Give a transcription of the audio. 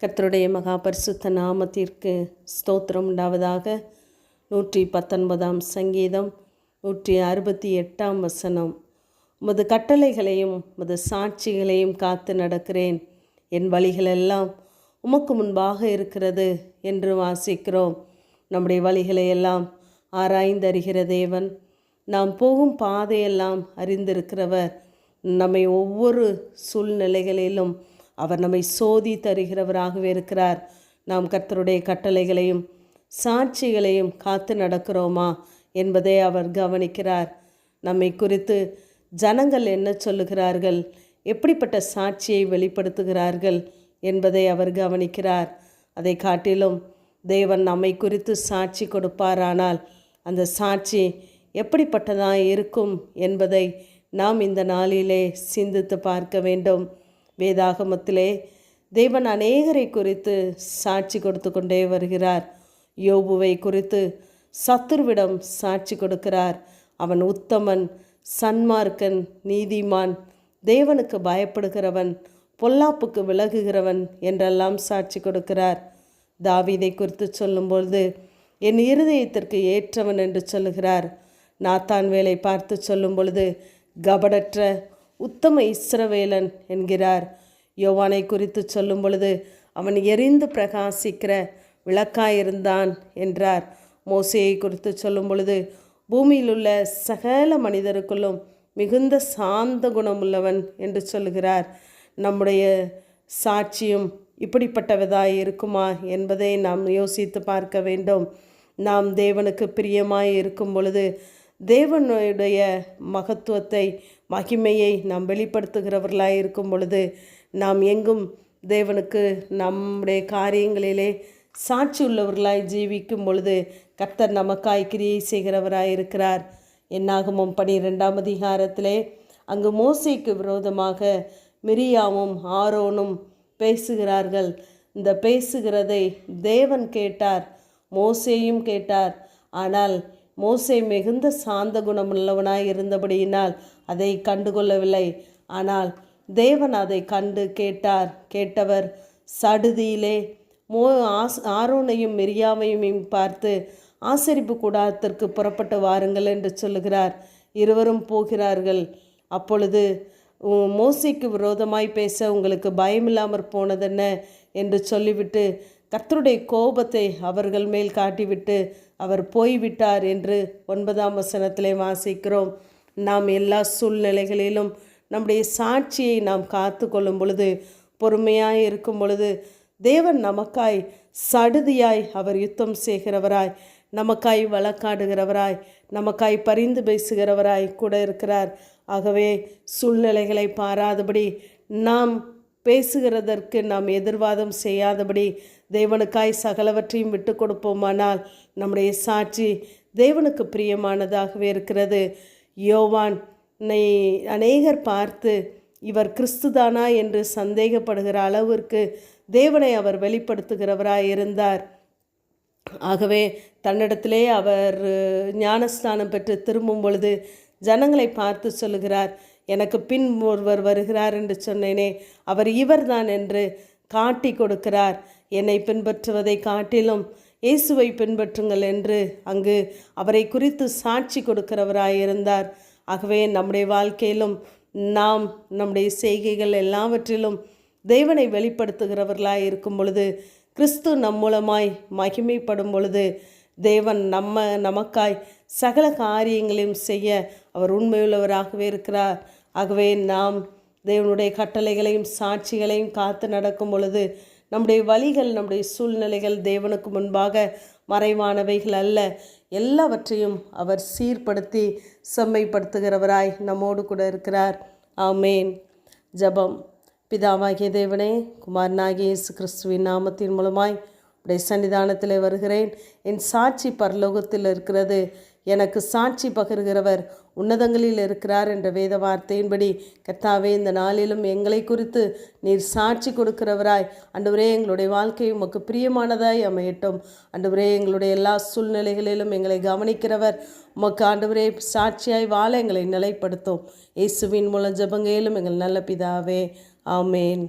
கர்த்தருடைய மகா பரிசுத்த நாமத்திற்கு ஸ்தோத்திரம் உண்டாவதாக. நூற்றி பத்தொன்பதாம் சங்கீதம் நூற்றி அறுபத்தி எட்டாம் வசனம். உமது கட்டளைகளையும் உமது சாட்சிகளையும் காத்து நடக்கிறேன். என் வழிகளெல்லாம் உமக்கு முன்பாக இருக்கிறது என்று வாசிக்கிறோம். நம்முடைய வழிகளை எல்லாம் ஆராய்ந்தறிகிற தேவன் நாம் போகும் பாதையெல்லாம் அறிந்திருக்கிறவர். நம்மை ஒவ்வொரு சூழ்நிலைகளிலும் அவர் நம்மை சோதி தருகிறவராகவே இருக்கிறார். நாம் கர்த்தருடைய கட்டளைகளையும் சாட்சிகளையும் காத்து நடக்கிறோமா என்பதை அவர் கவனிக்கிறார். நம்மை குறித்து ஜனங்கள் என்ன சொல்லுகிறார்கள்? எப்படிப்பட்ட சாட்சியை வெளிப்படுத்துகிறார்கள் என்பதை அவர் கவனிக்கிறார். அதை காட்டிலும் தேவன் நம்மை குறித்து சாட்சி கொடுப்பாரானால் அந்த சாட்சி எப்படிப்பட்டதாக இருக்கும் என்பதை நாம் இந்த நாளிலே சிந்தித்து பார்க்க வேண்டும். வேதாகமத்திலே தேவன் அநேகரை குறித்து சாட்சி கொடுத்து கொண்டே வருகிறார். யோபுவை குறித்து சத்துருவிடம் சாட்சி கொடுக்கிறார். அவன் உத்தமன் சன்மார்க்கன் நீதிமான் தேவனுக்கு பயப்படுகிறவன் பொல்லாப்புக்கு விலகுகிறவன் என்றெல்லாம் சாட்சி கொடுக்கிறார். தாவீதை குறித்து சொல்லும்பொழுது என் இருதயத்திற்கு ஏற்றவன் என்று சொல்லுகிறார். நாத்தான் வேலை பார்த்து சொல்லும் பொழுது கபடற்ற உத்தம இஸ்ரவேலன் என்கிறார். யோவானை குறித்து சொல்லும் பொழுது அவன் எரிந்து பிரகாசிக்கிற விளக்காயிருந்தான் என்றார். மோசையை குறித்து சொல்லும் பொழுது பூமியில் உள்ள சகல மனிதருக்குள்ளும் மிகுந்த சாந்த குணமுள்ளவன் என்று சொல்லுகிறார். நம்முடைய சாட்சியும் இப்படிப்பட்டவதாய் இருக்குமா என்பதை நாம் யோசித்து பார்க்க வேண்டும். நாம் தேவனுக்கு பிரியமாய் இருக்கும் பொழுது தேவனுடைய மகத்துவத்தை மகிமையை நாம் வெளிப்படுத்துகிறவர்களாக இருக்கும் பொழுது நாம் எங்கும் தேவனுக்கு நம்முடைய காரியங்களிலே சாட்சி உள்ளவர்களாய் ஜீவிக்கும் பொழுது கர்த்தர் நமக்காய் கிரியை செய்கிறவராய் இருக்கிறார். என்னாகமும் பனிரெண்டாம் அதிகாரத்திலே அங்கு மோசைக்கு விரோதமாக மிரியாவும் ஆரோனும் பேசுகிறார்கள். இந்த பேசுகிறதை தேவன் கேட்டார் மோசேயும் கேட்டார். ஆனால் மோசை மிகுந்த சாந்த குணமுள்ளவனாய் இருந்தபடியினால் அதை கண்டுகொள்ளவில்லை. ஆனால் தேவன் அதை கண்டு கேட்டார். கேட்டவர் சடுதியிலே மோ ஆஸ் ஆரோனையும் மிரியாவையும் பார்த்து ஆசரிப்பு கூடாரத்திற்கு புறப்பட்டு வாருங்கள் என்று சொல்லுகிறார். இருவரும் போகிறார்கள். அப்பொழுது மோசைக்கு விரோதமாய் பேச உங்களுக்கு பயமில்லாமற் போனதென்ன? என்று சொல்லிவிட்டு கர்த்தருடைய கோபத்தை அவர்கள் மேல் காட்டிவிட்டு அவர் போய்விட்டார் என்று ஒன்பதாம் வசனத்திலே வாசிக்கிறோம். நாம் எல்லா சூழ்நிலைகளிலும் நம்முடைய சாட்சியை நாம் காத்து கொள்ளும் பொழுது பொறுமையாய் இருக்கும் பொழுது தேவன் நமக்காய் சடுதியாய் அவர் யுத்தம் செய்கிறவராய் நமக்காய் வழக்காடுகிறவராய் நமக்காய் பரிந்து பேசுகிறவராய் கூட இருக்கிறார். ஆகவே சூழ்நிலைகளை பாராதபடி நாம் பேசுகிறதற்கு நாம் எதிர்வாதம் செய்யாதபடி தேவனுக்காய் சகலவற்றையும் விட்டு கொடுப்போமானால் நம்முடைய சாட்சி தேவனுக்கு பிரியமானதாகவே இருக்கிறது. யோவான் அநேகர் பார்த்து இவர் கிறிஸ்துதானா என்று சந்தேகப்படுகிற அளவிற்கு தேவனை அவர் வெளிப்படுத்துகிறவராய் இருந்தார். ஆகவே தன்னிடத்திலே அவர் ஞானஸ்தானம் பெற்று திரும்பும் பொழுது ஜனங்களை பார்த்து சொல்லுகிறார் எனக்கு பின் ஒருவர் வருகிறார் என்று சொன்னேனே அவர் இவர்தான் என்று காட்டி கொடுக்கிறார். என்னை பின்பற்றுவதை காட்டிலும் இயேசுவை பின்பற்றுங்கள் என்று அங்கு அவரை குறித்து சாட்சி கொடுக்கிறவராயிருந்தார். ஆகவே நம்முடைய வாழ்க்கையிலும் நாம் நம்முடைய செய்கைகள் எல்லாவற்றிலும் தேவனை வெளிப்படுத்துகிறவர்களாய் இருக்கும் பொழுது கிறிஸ்து நம் மூலமாய் மகிமைப்படும் பொழுது தேவன் நம்ம நமக்காய் சகல காரியங்களையும் செய்ய அவர் உண்மையுள்ளவராகவே இருக்கிறார். ஆகவே நாம் தேவனுடைய கட்டளைகளையும் சாட்சிகளையும் காத்து நடக்கும் பொழுது நம்முடைய வழிகள் நம்முடைய சூழ்நிலைகள் தேவனுக்கு முன்பாக மறைவானவைகள் அல்ல. எல்லாவற்றையும் அவர் சீர்படுத்தி செம்மைப்படுத்துகிறவராய் நம்மோடு கூட இருக்கிறார். ஆமேன். ஜபம். பிதாவாகிய தேவனே குமாரனாகிய இயேசு கிறிஸ்துவின் நாமத்தின் மூலமாய் உடைய சன்னிதானத்தில் வருகிறேன். என் சாட்சி பரலோகத்தில் இருக்கிறது. எனக்கு சாட்சி பகிர்கிறவர் உன்னதங்களில் இருக்கிறார் என்ற வேத வார்த்தையின்படி கர்த்தாவே இந்த நாளிலும் எங்களை குறித்து நீர் சாட்சி கொடுக்கிறவராய். அன்றுவரே எங்களுடைய வாழ்க்கை உமக்கு பிரியமானதாய் அமையட்டும். அன்றுவரே எங்களுடைய எல்லா சூழ்நிலைகளிலும் எங்களை கவனிக்கிறவர் உமக்கு ஆண்டவரே சாட்சியாய் வாழ எங்களை நிலைப்படுத்தும். இயேசுவின் மூலம் ஜபங்கையிலும் எங்கள் நல்ல பிதாவே. ஆமேன்.